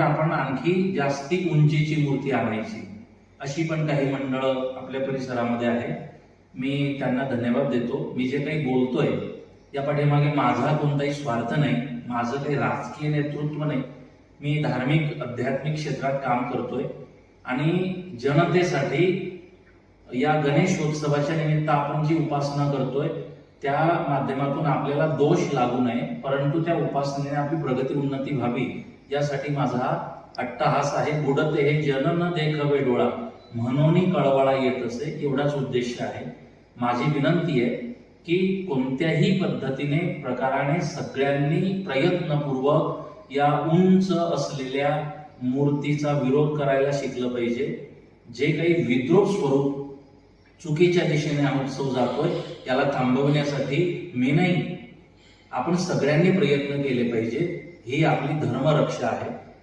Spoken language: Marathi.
आपण आणखी जास्ती उंचीची मूर्ती आणायची. अशी पण काही मंडळ आपल्या परिसरामध्ये आहे मी त्यांना धन्यवाद देतो. मी जे काही बोलतोय या पाठीमागे माझा कोणताही स्वार्थ नाही माझं काही राजकीय नेतृत्व नाही. मी धार्मिक आध्यात्मिक क्षेत्रात काम करतोय. आणि जनतेसाठी या गणेशोत्सवाच्या निमित्त आपण जी उपासना करतोय त्या माध्यमातून आपल्याला दोष लागू नये परंतु त्या उपासनेने आपली प्रगती उन्नती व्हावी. यासाठी माझा अट्टहास आहे. बुडते हे जन न देखवे डोळा. म्हणून कळवळा येत असे एवढाच उद्देश आहे. माझी विनंती आहे की कोणत्याही पद्धतीने प्रकाराने सगळ्यांनी प्रयत्नपूर्वक या उंच असलेल्या मूर्तीचा विरोध करायला शिकलं पाहिजे. जे काही विद्रोह स्वरूप चुकीच्या दिशेने हा उत्सव जातोय याला थांबवण्यासाठी मी नाही. आपण सगळ्यांनी प्रयत्न केले पाहिजे. ही आपली धर्मरक्षा आहे.